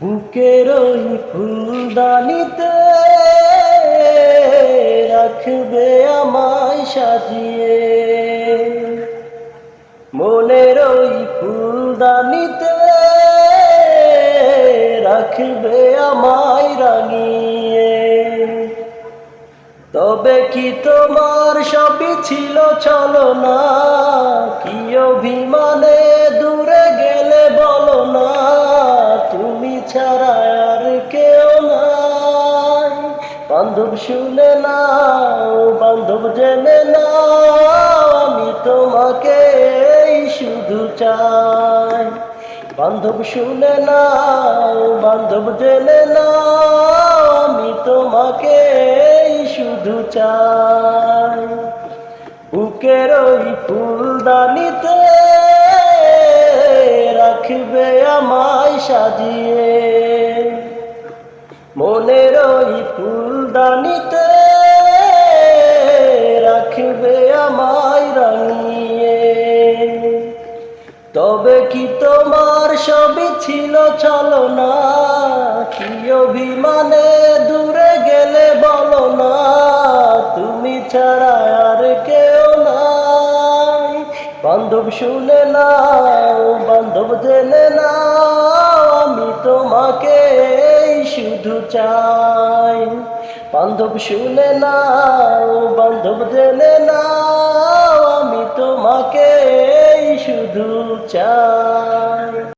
বুকের ওই ফুলদানিতে রাখবে আমায় সাজিয়ে। মনের ওই ফুলদানিতে রাখবে আমায় রাঙিয়ে। তবে কি তোমার সবই ছিল চলো বান্ধব শুনে না বান্ধব জেনে না আমি তোমাকে শুধু চাই। বান্ধব শুনে না বান্ধব জেনে না আমি তোমাকে শুধু চাই। বুকের ওই ফুলদানিতে রাখবে আমায় সাজিয়ে। মনের ওই ফুলদানিতে রাখবে আমায় রাঙিয়ে। তবে কি তোমার সবই ছিল চলো না কি অভিমানে দূরে গেলে বলো না? তুমি ছাড়া আর কেউ নাই। বান্ধব শুনে না বান্ধব জেনে না আমি তোমাকে চাই। বান্ধব শুনে না বান্ধব জেনে না আমি তোমাকে শুধু চাই।